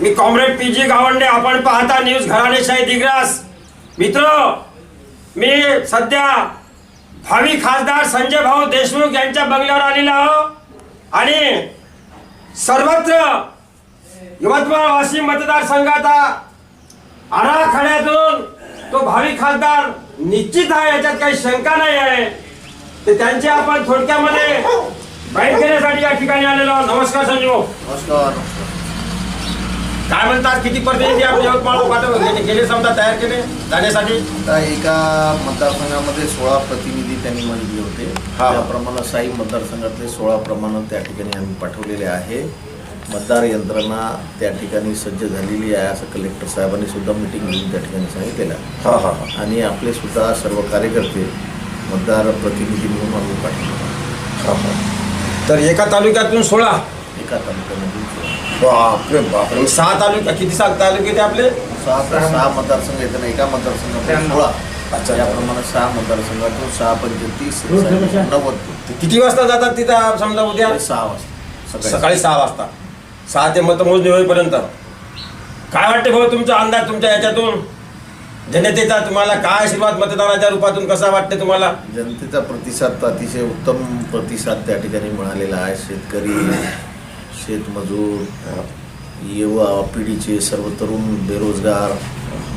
मी comrade P G Gawande आपण पाहता news घराणेशाही Digras. मित्र मी सध्या भावी खासदार संजय भाऊ देशमुख यांच्या बंगल्यावर आलेला आहो. आणि सर्वत्र यवतमाळ वाशिम मतदारसंघाचा आराखड्यातून तो भावी खासदार निश्चित आहे याच्यात काही शंका नाही आहे. ते त्यांचे आपण थोडक्यामध्ये बाईट घेण्यासाठी या ठिकाणी आलेलो नमस्कार संजय नमस्कार. काय म्हणतात? किती प्रतिनिधी आपण यवतमाळ गेले- समजा तयार केले? जाण्यासाठी? आता एका मतदारसंघामध्ये सोळा प्रतिनिधी त्यांनी मागितले होते. हा. त्याप्रमाणे साई मतदारसंघातले सोळा प्रमाण त्या ठिकाणी आम्ही पाठवलेले आहे. मतदार यंत्रणा त्या ठिकाणी सज्ज झालेली आहे असं कलेक्टर साहेबांनी सुद्धा मिटिंग घेऊन त्या ठिकाणी सांगितलेलं आहे. हा हा हा. आणि आपले सुद्धा सर्व कार्यकर्ते मतदार प्रतिनिधी म्हणून आम्ही पाठवले तर एका तालुक्यातून सोळा एका तालुक्यामधून सोळा. बापरे बापरे. सहा तालुका किती सहा तालुके ते आपले? सहा सहा मतदारसंघ. येतात एका मतदारसंघातून सोळा. अच्छा. याप्रमाणे सहा मतदारसंघातून सहा पंचवीस नव्वद. ते किती वाजता जातात तिथं समजा उद्या? ते सहा वाजता. सकाळी सकाळी सहा वाजता. सहा ते मतमोजणी होईपर्यंत. काय वाटते भाऊ तुमचा अंदाज तुमच्या याच्यातून? जनतेचा तुम्हाला काय आशीर्वाद मतदानाच्या रूपातून कसा वाटते तुम्हाला? जनतेचा प्रतिसाद तर अतिशय उत्तम प्रतिसाद त्या ठिकाणी मिळालेला आहे. शेतकरी शेतमजूर युवा पिढीचे सर्व तरुण बेरोजगार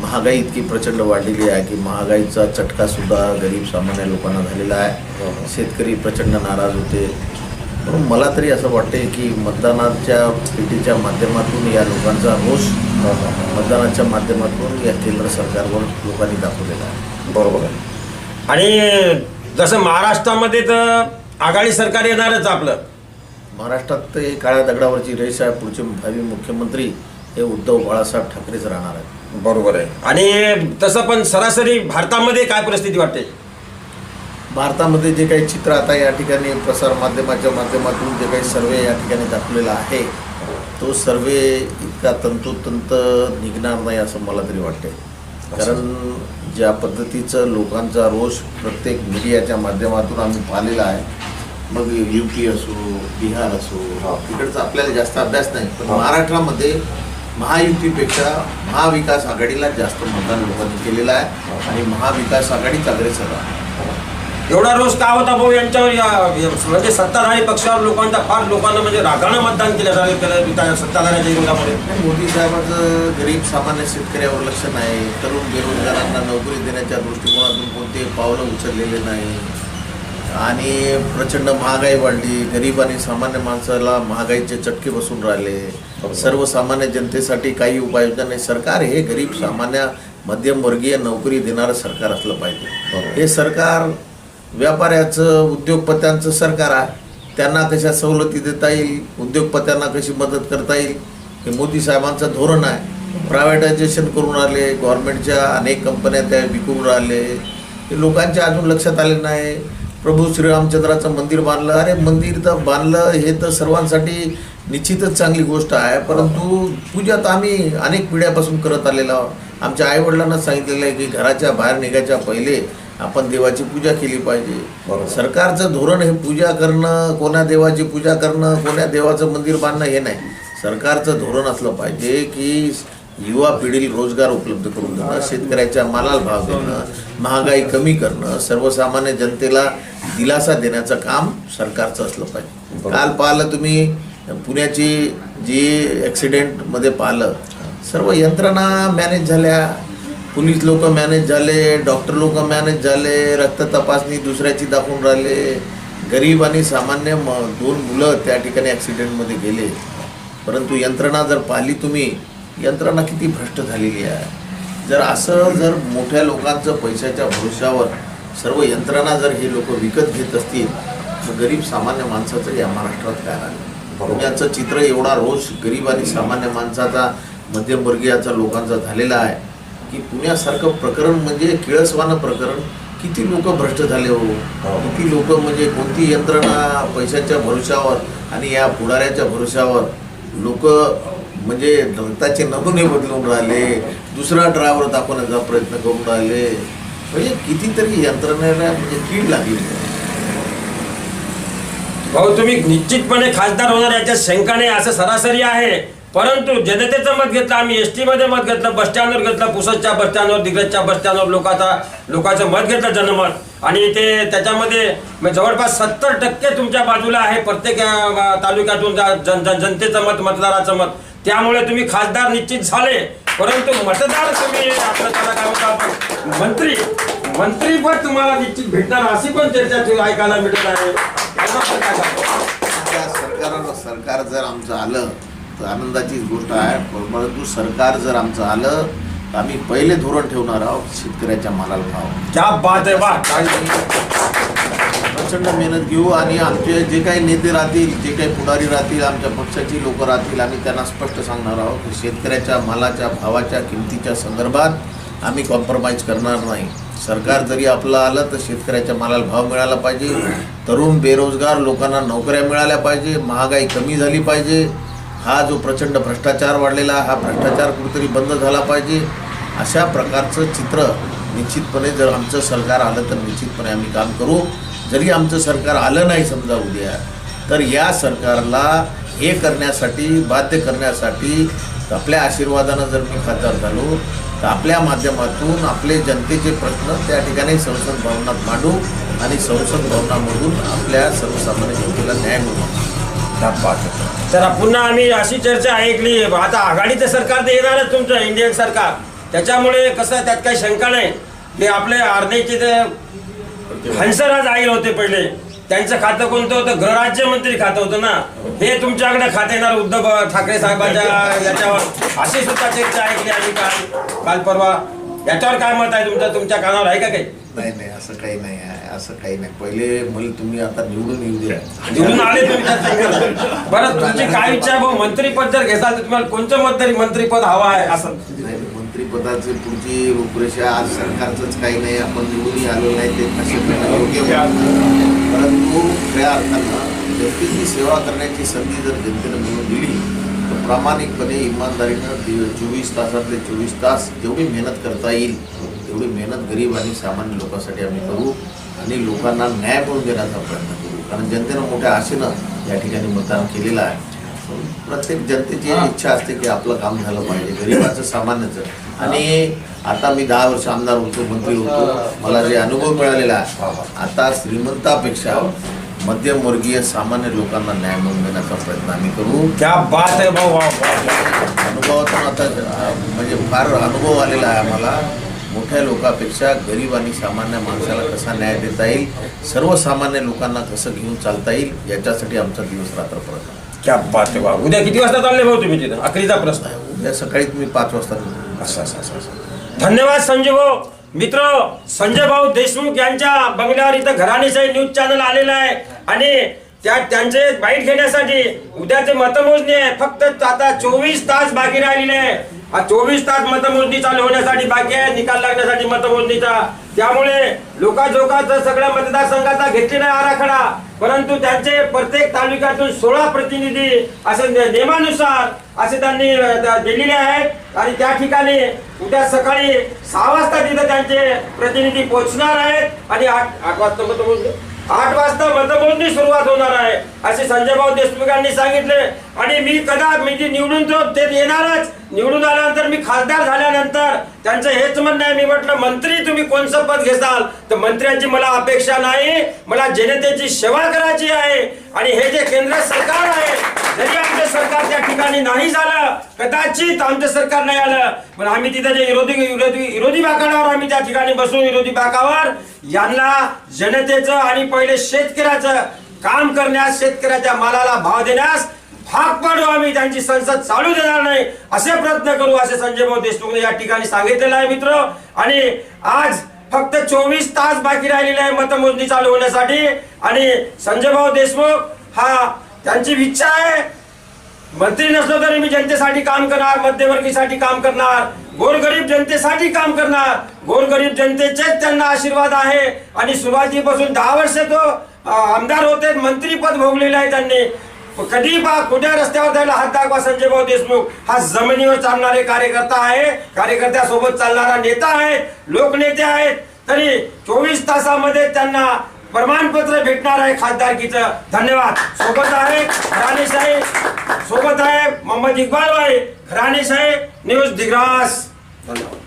महागाई इतकी प्रचंड वाढलेली आहे की महागाईचा चटका सुद्धा गरीब सामान्य लोकांना झालेला आहे. शेतकरी प्रचंड नाराज होते. म्हणून मला तरी असं वाटते की मतदानाच्या पेटीच्या माध्यमातून या लोकांचा रोष मतदानाच्या माध्यमातून या केंद्र सरकारवर लोकांनी दाखवलेला आहे. बरोबर. आहे आणि जसं महाराष्ट्रामध्ये तर आघाडी सरकार येणारच आपलं. महाराष्ट्रात ते काळ्या दगडावरची रेष आहे. पुढचे भावी मुख्यमंत्री हे उद्धव बाळासाहेब ठाकरेच राहणार आहेत. बरोबर आहे. आणि तसं पण सरासरी भारतामध्ये काय परिस्थिती वाटते? भारतामध्ये जे काही चित्र आता या ठिकाणी प्रसार माध्यमाच्या माध्यमातून जे काही सर्वे या ठिकाणी दाखवलेला आहे तो सर्वे इतका तंतोतंत निघणार नाही असं मला तरी वाटते कारण ज्या पद्धतीचं लोकांचा रोष प्रत्येक मीडियाच्या माध्यमातून आम्ही पाहिलेला आहे मग यू पी असो बिहार असो तिकडचा आपल्याला जास्त अभ्यास नाही पण महाराष्ट्रामध्ये महायुतीपेक्षा महाविकास आघाडीला जास्त मतदान लोकांनी केलेलं आहे आणि महाविकास आघाडीच अग्रेसर आहे. एवढा रोष का होता भाऊ यांच्यावर या- म्हणजे सत्ताधारी पक्षावर लोकांचा फार लोकांना म्हणजे रागानं मतदान केलं सत्ताधाऱ्याच्या विरोधामध्ये मोदी साहेबांचं गरीब सामान्य शेतकऱ्यावर लक्ष नाही तरुण बेरोजगारांना नोकरी देण्याच्या दृष्टिकोनातून कोणते पावलं उचललेले नाही. आणि प्रचंड महागाई वाढली. गरीब आणि सामान्य माणसाला महागाईचे चटके बसून राहिले. सर्वसामान्य जनतेसाठी काही उपाययोजना नाही. सरकार हे गरीब सामान्य मध्यमवर्गीय नोकरी देणारं सरकार असलं पाहिजे. हे सरकार व्यापाऱ्याचं उद्योगपत्यांचं सरकार आहे. त्यांना कशा सवलती देता येईल? उद्योगपत्यांना कशी मदत करता येईल? हे मोदी साहेबांचं धोरण आहे. प्रायव्हेटायझेशन करून आले. गव्हर्नमेंटच्या अनेक कंपन्या त्या विकून राहिले. हे लोकांच्या अजून लक्षात आले नाही. प्रभू श्रीरामचंद्राचं मंदिर बांधलं. अरे मंदिर तर बांधलं हे तर सर्वांसाठी निश्चितच चांगली गोष्ट आहे. परंतु पूजा तर आम्ही अनेक पिढ्यापासून करत आलेलो आहोत. आमच्या आईवडिलांना सांगितलेलं आहे की घराच्या बाहेर निघायच्या पहिले आपण देवाची पूजा केली पाहिजे. सरकारचं धोरण हे पूजा करणं कोण्या देवाची पूजा करणं कोण्या देवाचं मंदिर बांधणं हे नाही. सरकारचं धोरण असलं पाहिजे की युवा पिढीला रोजगार उपलब्ध करून देणं शेतकऱ्याच्या मालाला भाव देणं महागाई कमी करणं सर्वसामान्य जनतेला दिलासा देण्याचं काम सरकारचं असलं पाहिजे. काल पाहिलं तुम्ही पुण्याची जी ॲक्सिडेंटमध्ये पाहिलं सर्व यंत्रणा मॅनेज झाल्या. पोलीस लोक मॅनेज झाले डॉक्टर लोक मॅनेज झाले रक्त तपासणी दुसऱ्याची दाखवून राहिले. गरीब आणि सामान्य म दोन मुलं त्या ठिकाणी ॲक्सिडेंटमध्ये गेले. परंतु यंत्रणा जर पाहिली तुम्ही यंत्रणा किती भ्रष्ट झालेली आहे. जर असं जर मोठ्या लोकांचं पैशाच्या भरोशावर सर्व यंत्रणा जर हे लोक विकत घेत असतील तर गरीब सामान्य माणसाचं या महाराष्ट्रात काय राहिलं? पुण्याचं चित्र एवढा रोष गरीब आणि सामान्य माणसाचा मध्यमवर्गीयाचा लोकांचा झालेला आहे की पुण्यासारखं प्रकरण म्हणजे किळसवानं प्रकरण. किती लोक भ्रष्ट झाले हो? किती लोक म्हणजे कोणती यंत्रणा पैशाच्या भरोशावर आणि या पुढाऱ्याच्या भरोशावर लोक म्हणजे रक्ताचे नमुने बदलून राहिले दुसरा ड्रायव्हर दाखवण्याचा प्रयत्न करून राहिले. म्हणजे कितीतरी यंत्रणेला म्हणजे कीड लागली. भाऊ तुम्ही निश्चितपणे खासदार होणार याच्या शंका नाही असं सरासरी आहे. परंतु जनतेचं मत घेतलं आम्ही एसमध्ये मत घेतलं बस स्टँडवर घेतलं पुसदच्या बस स्टँडवर दिग्रजच्या बस स्टँडवर लोकांचा लोकांचं मत घेतलं जनमत. आणि ते त्याच्यामध्ये जवळपास सत्तर टक्के तुमच्या बाजूला आहे प्रत्येक तालुक्यातून जन जन- जनतेचं मत मतदाराचं मत. त्यामुळे तुम्ही खासदार निश्चित झाले. परंतु मतदार तुम्ही आपलं त्याला काय मंत्री मंत्री पण तुम्हाला निश्चित भेटणार अशी पण चर्चा ऐकायला मिळत आहे? त्या सरकार जर आमचं आलं तर आनंदाचीच गोष्ट आहे. परंतु सरकार जर आमचं आलं तर आम्ही पहिले धोरण ठेवणार आहोत शेतकऱ्याच्या मालाला भाव. क्या बात आहे वा प्रचंड मेहनत घेऊ आणि आमचे जे काही नेते राहतील जे काही पुढारी राहतील आमच्या पक्षाची लोक राहतील आम्ही त्यांना स्पष्ट सांगणार आहोत की शेतकऱ्याच्या मालाच्या भावाच्या किमतीच्या संदर्भात आम्ही कॉम्प्रोमाइज करणार नाही. सरकार जरी आपलं आलं तर शेतकऱ्याच्या मालाला भाव मिळाला पाहिजे. तरुण बेरोजगार लोकांना नोकऱ्या मिळाल्या पाहिजे महागाई कमी झाली पाहिजे. हा जो प्रचंड भ्रष्टाचार वाढलेला हा भ्रष्टाचार कुठेतरी बंद झाला पाहिजे. अशा प्रकारचं चित्र निश्चितपणे जर आमचं सरकार आलं तर निश्चितपणे आम्ही काम करू. जरी आमचं सरकार आलं नाही समजा उद्या तर या सरकारला हे करण्यासाठी बाध्य करण्यासाठी आपल्या आशीर्वादानं जर मी खासदार झालो तर आपल्या माध्यमातून आपले जनतेचे प्रश्न त्या ठिकाणी संसद भवनात मांडू आणि संसद भवनामधून आपल्या सर्वसामान्य जनतेला न्याय मिळू. तर पुन्हा आम्ही अशी चर्चा ऐकली आता आघाडीचं सरकार तर येणारच तुमचं इंडियन सरकार. त्याच्यामुळे कसं आहे, त्यात काही शंका नाही. ते आपले अर्धेचे हंसराज आईल होते पहिले. त्यांचं खातं कोणतं होतं? गृहराज्यमंत्री खातं होतं ना. हे तुमच्याकडे खाते येणार उद्धव ठाकरे साहेबांच्या याच्यावर. अशी सुद्धा चर्चा ऐकली आम्ही काल. काल परवा. याच्यावर काय मत आहे तुमचं? तुमच्या कानावर आहे का काही? नाही नाही असं काही नाही आहे. असं काही नाही. पहिले मला तुम्ही आता निवडून येऊ द्या. निवडून आले सांगा. बरं तुमची काय इच्छा मंत्रीपद जर घेसाल तर तुम्हाला कोणतं मंत्री मंत्रीपद हवं आहे? असं. मंत्रिपदाची पुढची रूपरेषा आज सरकारचंच काही नाही आपण निवडूनही आलो नाही ते कसे करणं योग्य परंतु खऱ्या अर्थानं जनतेची सेवा करण्याची संधी जर जनतेनं मिळून दिली तर प्रामाणिकपणे इमानदारीनं चोवीस तासातले चोवीस तास जेवढी मेहनत करता येईल तेवढी मेहनत गरीब आणि सामान्य लोकांसाठी आम्ही करू आणि लोकांना न्याय मिळवून देण्याचा प्रयत्न करू. कारण जनतेनं मोठ्या आशेनं या ठिकाणी मतदान केलेलं आहे. प्रत्येक जनतेची इच्छा असते की आपलं काम झालं पाहिजे गरीबाचं सामान्यचं. आणि आता मी दहा वर्ष आमदार होतो मंत्री होतो. मला जे अनुभव मिळालेला आहे आता श्रीमंतापेक्षा मध्यमवर्गीय सामान्य लोकांना न्याय मिळवून देण्याचा प्रयत्न आम्ही करू. क्या बात आहे भाऊ. अनुभवातून आता म्हणजे फार अनुभव आलेला आहे आम्हाला. मोठ्या लोकांपेक्षा गरीब आणि सामान्य माणसाला कसा न्याय देता येईल? सर्वसामान्य लोकांना कसं घेऊन चालता येईल? याच्यासाठी आमचा दिवस रात्र प्रयत्न आहे. क्या बात आहे वा उद्या किती वाजता चालले भाऊ तुम्ही तिथं? अकरीचा प्रश्न आहे. उद्या सकाळी तुम्ही पाच वाजता असं असं असं. धन्यवाद संजय भाऊ. मित्र संजय भाऊ देशमुख यांच्या बंगल्यावर इथं घराणेशाही न्यूज चॅनल आलेलं आहे. आणि त्या त्यांचे बाईट घेण्यासाठी उद्याचे मतमोजणी आहे. फक्त आता चोवीस तास बाकी राहिलेले आहे. हा चोवीस तास मतमोजणी चालू होण्यासाठी बाकी आहे निकाल लागण्यासाठी मतमोजणीचा. त्यामुळे लोकाजोकाचा सगळ्या मतदारसंघाचा घेतले नाही आराखडा परंतु त्यांचे प्रत्येक तालुक्यातून सोळा प्रतिनिधी असे नियमानुसार असे त्यांनी दिलेले आहेत. आणि त्या ठिकाणी उद्या सकाळी सहा वाजता तिथं त्यांचे प्रतिनिधी पोहोचणार आहेत. आणि आठ आठ वाजता मतमोजणी? आठ वाजता मतमोजणी सुरुवात होणार आहे. असे संजय देशमुखांनी सांगितले. आणि मी कदा म्हणजे निवडून जो ते येणारच. निवडून आल्यानंतर मी खासदार झाल्यानंतर त्यांचं हेच म्हणणं आहे. मी म्हटलं मंत्री तुम्ही कोणतं पद घेसाल? तर मंत्र्यांची मला अपेक्षा नाही. मला जनतेची सेवा करायची आहे. आणि हे जे केंद्र सरकार आहे जरी आमचं सरकार त्या ठिकाणी नाही झालं. कदाचित आमचं सरकार नाही आलं. पण आम्ही तिथे जे विरोधी विरोधी विरोधी बाकावर आम्ही त्या ठिकाणी बसून विरोधी बाकावर यांना जनतेचं आणि पहिले शेतकऱ्याचं काम करण्यास शेतकऱ्याच्या मालाला भाव देण्यास भाग पाडू आम्ही. त्यांची संसद चालू देणार नाही. असे प्रयत्न करू असे संजय भाऊ देशमुखने या ठिकाणी सांगितलेलं आहे मित्र. आणि आज फक्त चोवीस तास बाकी राहिलेले आहे मतमोजणी चालू होण्यासाठी. आणि संजय भाऊ देशमुख हा त्यांची इच्छा आहे. मंत्री नसलो तरी मी जनतेसाठी काम करणार मध्यवर्गीसाठी काम करणार गोरगरीब जनतेसाठी काम करणार. गोरगरीब जनतेचेच त्यांना आशीर्वाद आहे. आणि सुरुवातीपासून दहा वर्ष तो आमदार होते मंत्रीपद भोगलेले आहे त्यांनी. कधी पा कुठ्या रस्त्यावर जायला हात दाखवा संजय भाऊ देशमुख. हा जमिनीवर चालणारे कार्यकर्ता आहे. कार्यकर्त्यासोबत चालणारा नेता आहे. लोकनेते आहेत. तरी चोवीस तासामध्ये त्यांना प्रमाणपत्र भेटणार आहे खासदारकीचं. धन्यवाद. सोबत आहे साहेब. सोबत आहे मुंबई मोहम्मद इकबाल भाई. साहेब न्यूज दिग्रास. धन्यवाद.